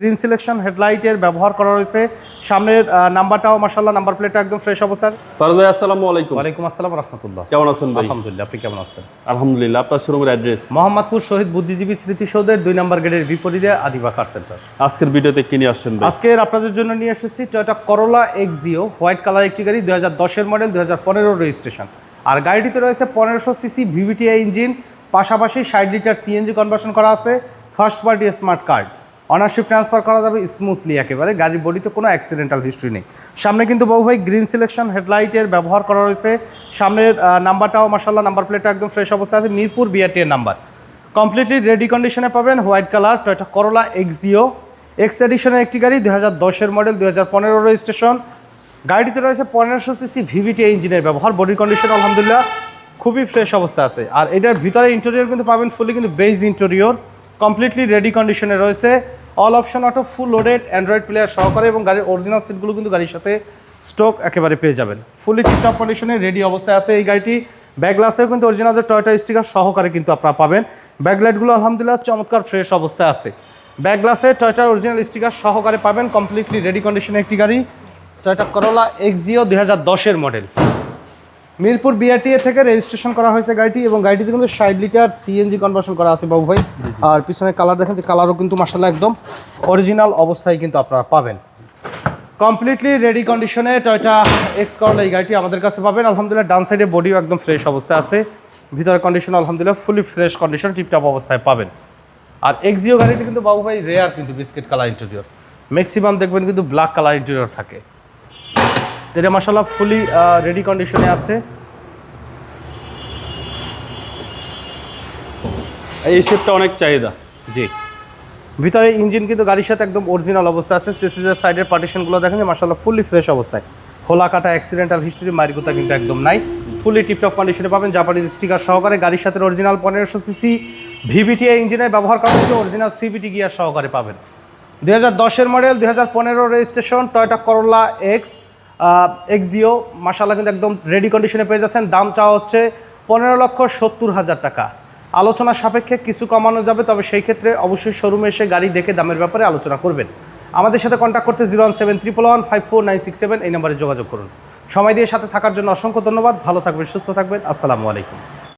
Green selection হেডলাইটের ব্যবহার করা রয়েছে। সামনের নাম্বারটাও মাসাল্লাহ নাম্বার প্লেটটা একদম ফ্রেশ অবস্থায়। ফারুক ভাই আসসালামু আলাইকুম। ওয়ালাইকুম আসসালাম রহমতুল্লাহ। কেমন আছেন ভাই? আলহামদুলিল্লাহ আপনি কেমন আছেন? আলহামদুলিল্লাহ আপনার শোরুমের অ্যাড্রেস? মোহাম্মদপুর শহীদ বুদ্ধিজীবী স্মৃতিসৌধের দুই নম্বর গেটের বিপরীতে আদিবা কার সেন্টার আজকের ভিডিওতে কি নিয়ে আসছেন ভাই? আজকের আপনাদের জন্য নিয়ে এসেছি Toyota Corolla Axio white colour একটি গাড়ি দুই হাজার দশের মডেল দুই হাজার পনেরো রেজিস্ট্রেশন আর গাড়িটিতে রয়েছে পনেরোশো সিসি ভিভিটিআই ইঞ্জিন পাশাপাশি ষাট লিটার সিএনজি কনভার্সন করা আছে first party smart card ownership transfer করা যাবে স্মুথলি একেবারে। গাড়ির বডিতে কোনো অ্যাক্সিডেন্টাল হিস্ট্রি নেই। সামনে কিন্তু বহু ভাই গ্রিন সিলেকশন হেডলাইটের ব্যবহার করা রয়েছে। সামনের নাম্বারটাও মাসাল্লাহ নাম্বার প্লেটটা একদম ফ্রেশ অবস্থায় আছে। মিরপুর বিআরটি এর নাম্বার কমপ্লিটলি রেডি কন্ডিশনে পাবেন white colour Toyota Corolla Axio X এডিশনের একটি গাড়ি দুই হাজার দশের মডেল দুই হাজার পনেরো রেজিস্ট্রেশন গাড়িটিতে রয়েছে পনেরোশো সিসি ভিভিটি ইঞ্জিনের ব্যবহার। বডি কন্ডিশন আলহামদুলিল্লাহ খুবই ফ্রেশ অবস্থা আছে। আর এটার ভিতরে ইন্টেরিয়র কিন্তু পাবেন ফুলি কিন্তু বেজ ইন্টেরিয়র কমপ্লিটলি রেডি কন্ডিশনে রয়েছে। All option auto full loaded android player সহকারে এবং গাড়ির অরিজিনাল সিটগুলো কিন্তু গাড়ির সাথে স্টক একেবারে পেয়ে যাবেন। ফুলি টিপটপ কন্ডিশনে রেডি অবস্থায় আছে এই গাড়িটি। ব্যাকগ্লাসেও কিন্তু অরিজিনাল টয়টা স্টিকার সহকারে কিন্তু আপনারা পাবেন। ব্যাকলাইটগুলো আলহামদুলিল্লাহ চমৎকার ফ্রেশ অবস্থায় আছে। ব্যাকগ্লাসে টয়টার অরিজিনাল স্টিকার সহকারে পাবেন। কমপ্লিটলি রেডি কন্ডিশনে একটি গাড়ি। টয়টা করোলা এক্সিও দুই হাজার মডেল মিরপুর বিআরটিএ থেকে রেজিস্ট্রেশন করা হয়েছে গাড়িটি এবং গাড়িটিতে কিন্তু ষাট লিটার সিএনজি কনভার্সন করা আছে বাবু ভাই। আর পিছনে কালার দেখেন যে কালারও কিন্তু মাসাল্লাহ একদম অরিজিনাল অবস্থায় কিন্তু আপনারা পাবেন। কমপ্লিটলি রেডি কন্ডিশনে টয়টা এক্স করলে এই গাড়িটি আমাদের কাছে পাবেন। আলহামদুলিল্লাহ ডান সাইডে বডিও একদম ফ্রেশ অবস্থায় আছে। ভিতরে কন্ডিশন আলহামদুলিল্লাহ ফুলি ফ্রেশ কন্ডিশন টিপটপ অবস্থায় পাবেন। আর এক্সিও গাড়িতে কিন্তু বাবু ভাই রেয়ার কিন্তু বিস্কিট কালার ইন্টেরিয়র ম্যাক্সিমাম দেখবেন কিন্তু ব্ল্যাক কালার ইন্টেরিয়র থাকে। এটা মাসাল্লাহ ফুলি রেডি কন্ডিশনে আছে। এই শেপটা অনেক চাহিদা। জি। ভিতরে ইঞ্জিন কিন্তু গাড়ির সাথে একদম অরিজিনাল অবস্থা আছে। সিসিজের সাইডের পার্টিশনগুলো দেখেন যে মাসাল্লাহ ফুলি ফ্রেশ অবস্থায়। খোলা কাটা অ্যাক্সিডেন্টাল হিস্ট্রি মারিগুতা কিন্তু একদম নাই। ফুলি টিপটপ কন্ডিশনে পাবেন জাপানিজ স্টিকার সহকারে গাড়ির সাথে অরিজিনাল পনেরোশো সিসি ভিভিটিআই ইঞ্জিনের ব্যবহার করা হয়েছে অরিজিনাল সিবিটি গিয়ার সহকারে পাবেন। দুই হাজার দশের মডেল দুই হাজার পনেরো registration Toyota Corolla X Axio মাসাল্লাহ কিন্তু একদম রেডি কন্ডিশনে পেয়ে যাচ্ছেন। দাম চাওয়া হচ্ছে পনেরো লক্ষ সত্তর হাজার টাকা। আলোচনা সাপেক্ষে কিছু কমানো যাবে, তবে সেই ক্ষেত্রে অবশ্যই শোরুমে এসে গাড়ি দেখে দামের ব্যাপারে আলোচনা করবেন। আমাদের সাথে কন্ট্যাক্ট করতে zero one seven triple one five four nine six seven এই নম্বরে যোগাযোগ করুন। সময় দিয়ে সাথে থাকার জন্য অসংখ্য ধন্যবাদ। ভালো থাকবেন, সুস্থ থাকবেন। আসসালামু আলাইকুম।